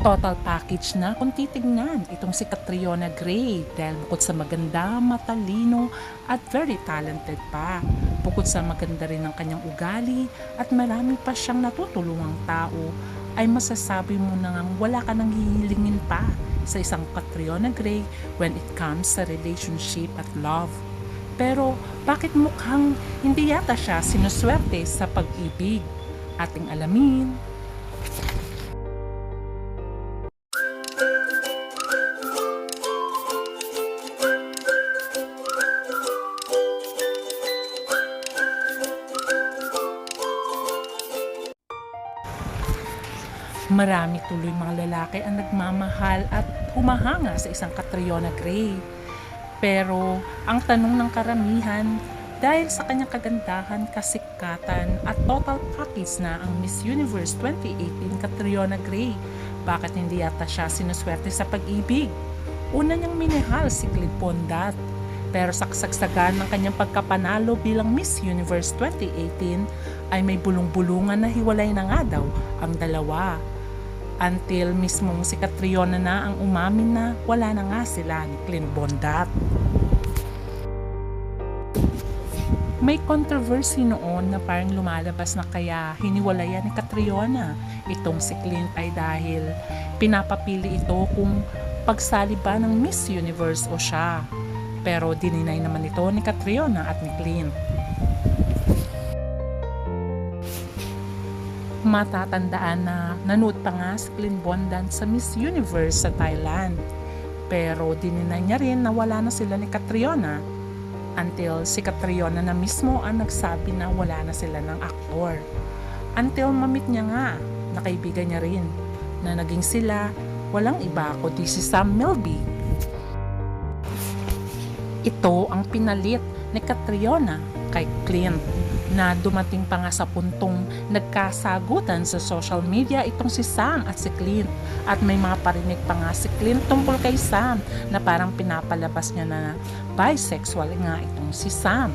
Total package na kung titignan itong si Catriona Gray dahil bukod sa maganda, matalino at very talented pa. Bukod sa maganda rin ang kanyang ugali at marami pa siyang natutulungang tao ay masasabi mo na ngang wala ka nang hihilingin pa sa isang Catriona Gray when it comes sa relationship at love. Pero bakit mukhang hindi yata siya sinuswerte sa pag-ibig? Ating alamin. Marami tuloy mga lalaki ang nagmamahal at humahanga sa isang Catriona Gray. Pero ang tanong ng karamihan, dahil sa kanyang kagandahan, kasikatan at total package na ang Miss Universe 2018 Catriona Gray, bakit hindi yata siya sinuswerte sa pag-ibig? Una niyang minahal si Clint Bondat. Pero sa kasagsagan ng kanyang pagkapanalo bilang Miss Universe 2018 ay may bulong-bulungan na hiwalay na nga daw ang dalawa until mismong si Catriona na ang umamin na wala na nga sila ni Clint Bondat. May controversy noon na parang lumalabas na kaya hiniwalayan ni Catriona itong si Clint ay dahil pinapapili ito kung pagsali ba ng Miss Universe o siya. Pero dininay naman ito ni Catriona at ni Clint. Matatandaan na nanood pa nga si Clint Bondan sa Miss Universe sa Thailand. Pero dininay niya rin na wala na sila ni Catriona until si Catriona na mismo ang nagsabi na wala na sila ng aktor. Until mamit niya nga na kaibigan niya rin na naging sila walang iba kundi si Sam Milby. Ito ang pinalit ni Catriona kay Clint na dumating pa nga sa puntong nagkasagutan sa social media itong si Sam at si Clint. At may mga parinig pa nga si Clint tungkol kay Sam na parang pinapalabas niya na bisexual nga itong si Sam.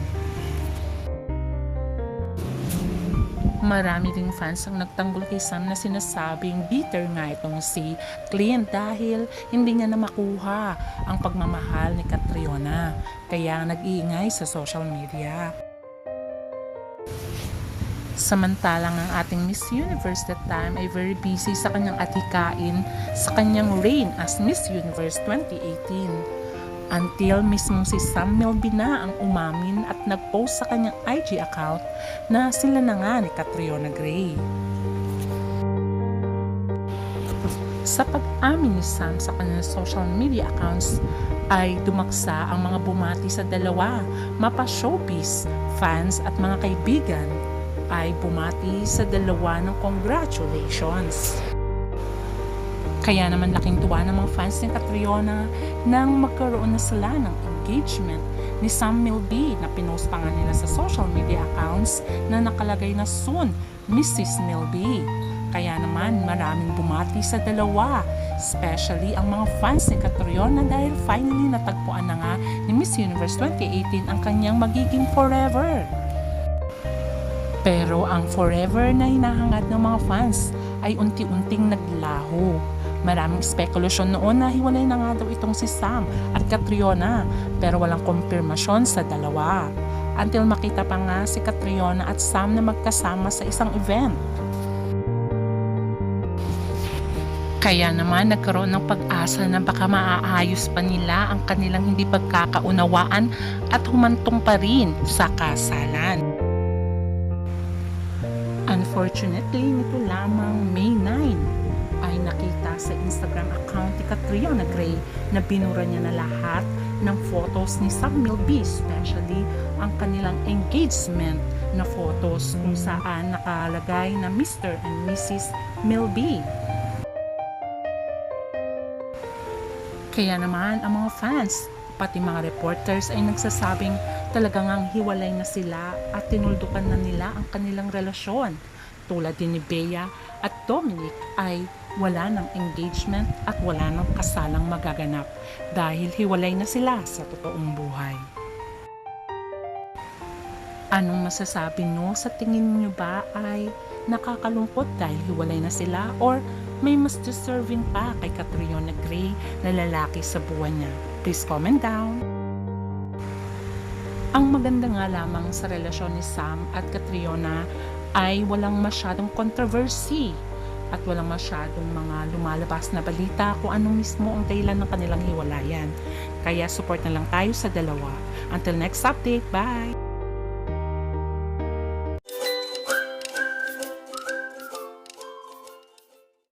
Marami ding fans ang nagtanggol kay Sam na sinasabing bitter nga itong si Clint dahil hindi niya na makuha ang pagmamahal ni Catriona. Kaya nag-iingay sa social media. Samantalang ang ating Miss Universe that time ay very busy sa kanyang atikain sa kanyang reign as Miss Universe 2018. Until mismo si Sam Milby na ang umamin at nag-post sa kanyang IG account na sila na nga ni Catriona Gray. Sa pag-amin ni Sam sa kanyang social media accounts ay dumaksa ang mga bumati sa dalawa, mapa showbiz, fans at mga kaibigan ay bumati sa dalawa ng congratulations. Kaya naman laking tuwa ng mga fans ni Catriona nang magkaroon na sila ng engagement ni Sam Milby na pinost pa nga nila sa social media accounts na nakalagay na soon Mrs. Milby. Kaya naman maraming bumati sa dalawa, especially ang mga fans ni Catriona dahil finally natagpuan na nga ni Miss Universe 2018 ang kanyang magiging forever. Pero ang forever na hinahangad ng mga fans ay unti-unting naglaho. Maraming spekulasyon noon na hiwalay na nga daw itong si Sam at Catriona pero walang kumpirmasyon sa dalawa. Until makita pa nga si Catriona at Sam na magkasama sa isang event. Kaya naman nagkaroon ng pag-asa na baka maaayos pa nila ang kanilang hindi pagkakaunawaan at humantong pa rin sa kasalan. Unfortunately, nito lamang May 9 ay nakita sa Instagram account ni Catriona Gray na binura niya na lahat ng photos ni Sam Milby, especially ang kanilang engagement na photos kung saan nakalagay na Mr. and Mrs. Milby. Kaya naman ang mga fans, pati mga reporters ay nagsasabing talagang ang hiwalay na sila at tinuldukan na nila ang kanilang relasyon. Tulad din ni Bea at Dominic ay wala ng engagement at wala ng kasalang magaganap dahil hiwalay na sila sa totoong buhay. Anong masasabi nyo? Sa tingin nyo ba ay nakakalungkot dahil hiwalay na sila or may mas deserving pa kay Catriona Gray na lalaki sa buwan niya? Please comment down. Ang maganda nga lamang sa relasyon ni Sam at Catriona ay walang masyadong controversy at walang masyadong mga lumalabas na balita kung ano mismo ang dahilan ng kanilang hiwalayan. Kaya support na lang tayo sa dalawa. Until next update, bye!